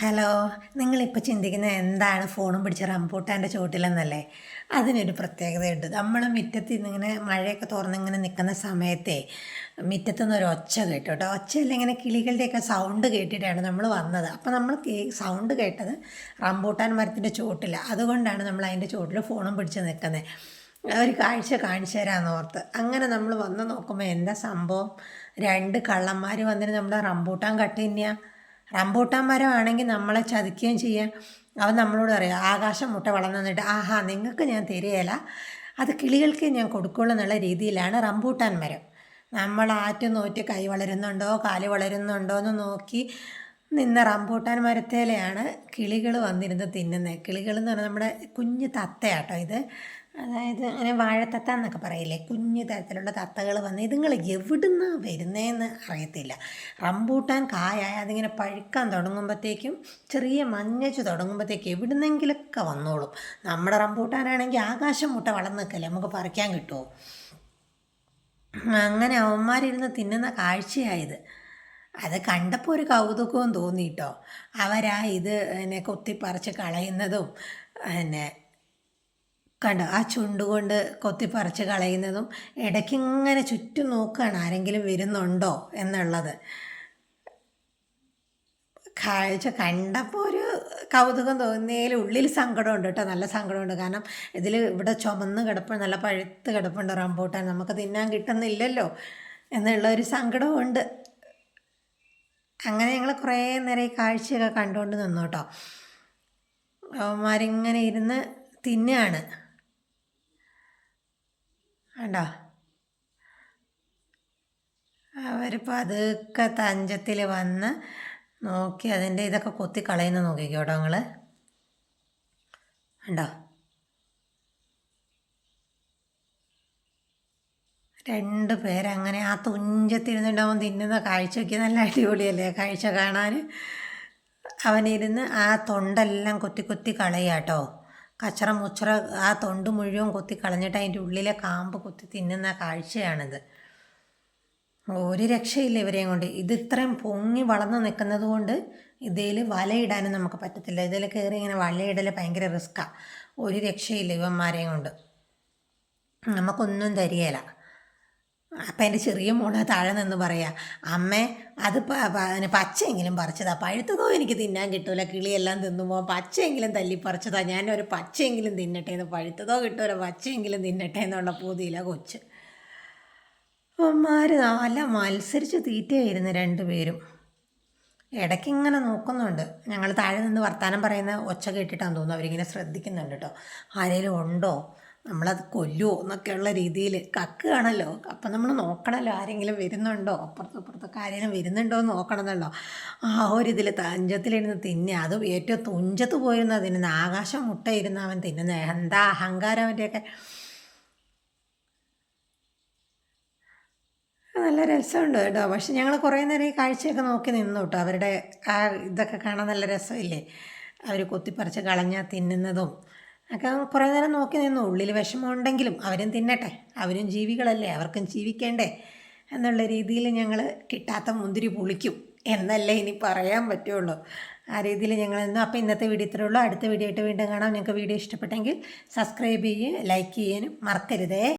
Hello നിങ്ങളിപ്പോൾ ചിന്തിക്കുന്നത് എന്താണ് ഫോണും പിടിച്ച റംപൂട്ടാന്റെ ചുവട്ടിലെന്നല്ലേ? അതിനൊരു പ്രത്യേകതയുണ്ട്. നമ്മൾ മുറ്റത്ത് ഇന്നിങ്ങനെ മഴയൊക്കെ തുറന്നിങ്ങനെ നിൽക്കുന്ന സമയത്തെ മുറ്റത്തു നിന്ന് ഒരു ഒച്ച കേട്ടു കേട്ടോ. ഒച്ചയല്ല ഇങ്ങനെ കിളികളുടെയൊക്കെ സൗണ്ട് കേട്ടിട്ടാണ് നമ്മൾ വന്നത്. അപ്പോൾ നമ്മൾ സൗണ്ട് കേട്ടത് റംബൂട്ടാൻ മരത്തിന്റെ ചുവട്ടിലാണ് അതുകൊണ്ടാണ് നമ്മൾ അതിന്റെ ചുവട്ടിൽ ഫോണും പിടിച്ച് നിൽക്കുന്നത് ഒരു കാഴ്ച കാണിച്ചു തരാമെന്ന് ഓർത്ത്. അങ്ങനെ നമ്മൾ വന്ന് നോക്കുമ്പോൾ എന്താ സംഭവം? രണ്ട് കള്ളന്മാർ വന്നിട്ട് നമ്മുടെ റംബൂട്ടാൻ കട്ട് തന്നെയാണ് റംബൂട്ടാൻ മരമാണെങ്കിൽ നമ്മളെ ചതിക്കുകയും ചെയ്യാം. അവൻ നമ്മളോട് പറയാം ആകാശം മുട്ട വളർന്നു നിന്നിട്ട് ആഹാ നിങ്ങൾക്ക് ഞാൻ തരികയില്ല. അത് കിളികൾക്ക് ഞാൻ കൊടുക്കുള്ളൂ എന്നുള്ള രീതിയിലാണ് റംബൂട്ടാൻ മരം. നമ്മൾ ആറ്റ് നോറ്റ് കൈ വളരുന്നുണ്ടോ കാൽ വളരുന്നുണ്ടോ എന്ന് നോക്കി നിന്ന റംബൂട്ടാൻ മരത്തേലെയാണ് കിളികൾ വന്നിരുന്ന് തിന്നുന്നത് കിളികൾ എന്ന് പറഞ്ഞാൽ നമ്മുടെ കുഞ്ഞ് തത്തയാട്ടോ ഇത്. അതായത് അങ്ങനെ വാഴത്തത്ത എന്നൊക്കെ പറയില്ലേ? കുഞ്ഞു തരത്തിലുള്ള തത്തകൾ വന്ന് ഇതുങ്ങൾ എവിടുന്ന് വരുന്നതെന്ന് അറിയത്തില്ല. റംബൂട്ടാൻ കായായ അതിങ്ങനെ പഴുക്കാൻ തുടങ്ങുമ്പോഴത്തേക്കും ചെറിയ മഞ്ഞച്ച് തുടങ്ങുമ്പോഴത്തേക്കും എവിടുന്നെങ്കിലൊക്കെ വന്നോളും. നമ്മുടെ റംബൂട്ടാനാണെങ്കിൽ ആകാശം മുട്ട വളർന്നു നിൽക്കല്ലേ നമുക്ക് പറിക്കാൻ കിട്ടുമോ അങ്ങനെ അവന്മാരിരുന്ന് തിന്നുന്ന കാഴ്ചയായത് അത് കണ്ടപ്പോൾ ഒരു കൗതുകവും തോന്നിയിട്ടോ അവരാ ഇത് എന്നെ കൊത്തിപ്പറിച്ച് കളയുന്നതും പിന്നെ കണ്ടോ ആ ചുണ്ടുകൊണ്ട് കൊത്തിപ്പറിച്ച് കളയുന്നതും ഇടയ്ക്ക് ഇങ്ങനെ ചുറ്റും നോക്കുകയാണ് ആരെങ്കിലും വരുന്നുണ്ടോ എന്നുള്ളത്. കാഴ്ച കണ്ടപ്പോൾ ഒരു കൗതുകം തോന്നിയതിൽ ഉള്ളിൽ സങ്കടമുണ്ട് കേട്ടോ നല്ല സങ്കടമുണ്ട്. കാരണം ഇതിൽ ഇവിടെ ചുമന്ന് കിടപ്പുണ്ട് നല്ല പഴുത്ത് കിടപ്പുണ്ട് റംബൂട്ടാൻ. നമുക്ക് തിന്നാൻ കിട്ടുന്നില്ലല്ലോ എന്നുള്ള ഒരു സങ്കടമുണ്ട് അങ്ങനെ ഞങ്ങൾ കുറേ നേരം ഈ കാഴ്ചയൊക്കെ കണ്ടുകൊണ്ട് നിന്നു കേട്ടോ. അവന്മാരിങ്ങനെ ഇരുന്ന് തിന്നുകയാണ് കണ്ടോ? അവർ പതുക്കെ തഞ്ചത്തിൽ വന്ന് നോക്കി അതിന്റെ ഇതൊക്കെ കൊത്തി കളയുന്ന നോക്കിക്കോട്ടോ നിങ്ങൾ കണ്ടോ? രണ്ട് പേരങ്ങനെ ആ തുഞ്ചത്തിരുന്നുണ്ടാവും തിന്നുന്ന കാഴ്ചയ്ക്ക് നല്ല അടിപൊളിയല്ലേ? കാഴ്ച കാണാൻ അവനിരുന്ന് ആ തൊണ്ടെല്ലാം കൊത്തി കൊത്തി കളയാട്ടോ കച്ചറ മുച്ചറ ആ തൊണ്ട് മുഴുവൻ കൊത്തി കളഞ്ഞിട്ട് അതിന്റെ ഉള്ളിലെ കാമ്പ് കൊത്തി തിന്നുന്ന കാഴ്ചയാണിത്. ഒരു രക്ഷയില്ല ഇവരെയും കൊണ്ട്. ഇത് ഇത്രയും പൊങ്ങി വളർന്ന് നിൽക്കുന്നത് കൊണ്ട് ഇതിൽ വലയിടാനും നമുക്ക് പറ്റത്തില്ല. ഇതിൽ കയറി ഇങ്ങനെ വലയിടൽ ഭയങ്കര റിസ്ക്കാണ് ഒരു രക്ഷയില്ല ഇവന്മാരെയും കൊണ്ട്. നമുക്കൊന്നും തരികയില്ല അപ്പം എന്റെ ചെറിയ മോൾ താഴെ നിന്ന് പറയാ അമ്മേ അത് പച്ചയെങ്കിലും പറിച്ചതാ. പഴുത്തതോ എനിക്ക് തിന്നാൻ കിട്ടൂല. കിളിയെല്ലാം തിന്നുമ്പോൾ പച്ചയെങ്കിലും തല്ലി പറിച്ചതാ ഞാനൊരു പച്ചയെങ്കിലും തിന്നട്ടെ എന്ന്. പഴുത്തതോ കിട്ടൂല. പച്ചയെങ്കിലും തിന്നട്ടെ എന്നുള്ള പൂതിയില്ല കൊച്ച്. അമ്മമാർ നല്ല മത്സരിച്ച് തീറ്റയായിരുന്നു രണ്ടുപേരും. ഇടയ്ക്കിങ്ങനെ നോക്കുന്നുണ്ട്. ഞങ്ങൾ താഴെ നിന്ന് വർത്തമാനം പറയുന്ന ഒച്ച കേട്ടിട്ടാന്ന് തോന്നുന്നു. അവരിങ്ങനെ ശ്രദ്ധിക്കുന്നുണ്ട് കേട്ടോ ആരെങ്കിലും ഉണ്ടോ? നമ്മളത് കൊല്ലുമോ എന്നൊക്കെയുള്ള രീതിയിൽ കക്കുകയാണല്ലോ. അപ്പം നമ്മൾ നോക്കണമല്ലോ ആരെങ്കിലും വരുന്നുണ്ടോ? അപ്പുറത്തും ഇപ്പുറത്തൊക്കെ ആരെങ്കിലും വരുന്നുണ്ടോ എന്ന് നോക്കണമെന്നല്ലോ. ആ ഒരു ഇതിൽ തഞ്ചത്തിലിരുന്ന് തിന്നെ. അത് ഏറ്റവും തുഞ്ചത്ത് പോയിരുന്ന തിന്നുന്ന ആകാശം മുട്ടയിരുന്ന അവൻ തിന്നുന്ന. എന്താ അഹങ്കാരം അവന്റെയൊക്കെ നല്ല രസമുണ്ട് കേട്ടോ. പക്ഷെ ഞങ്ങൾ കുറേ നേരം ഈ കാഴ്ചയൊക്കെ നോക്കി നിന്നു കേട്ടോ. അവരുടെ ആ ഇതൊക്കെ കാണാൻ നല്ല രസമില്ലേ? അവർ കൊത്തിപ്പറിച്ച് കളഞ്ഞാൽ തിന്നുന്നതും ഒക്കെ കുറേ നേരം നോക്കി നിന്നു. ഉള്ളിൽ വിഷമമുണ്ടെങ്കിലും അവരും തിന്നട്ടെ. അവരും ജീവികളല്ലേ അവർക്കും ജീവിക്കേണ്ടേ എന്നുള്ള രീതിയിൽ ഞങ്ങൾ കിട്ടാത്ത മുന്തിരി പുളിക്കും എന്നല്ലേ ഇനി പറയാൻ പറ്റുള്ളൂ. ആ രീതിയിൽ ഞങ്ങൾ നിന്നു. അപ്പോൾ ഇന്നത്തെ വീഡിയോ ഇത്രയേ ഉള്ളൂ. അടുത്ത വീഡിയോ ആയിട്ട് വീണ്ടും കാണാം. നിങ്ങൾക്ക് വീഡിയോ ഇഷ്ടപ്പെട്ടെങ്കിൽ സബ്സ്ക്രൈബ് ചെയ്യുകയും ലൈക്ക് ചെയ്യാനും മറക്കരുതേ.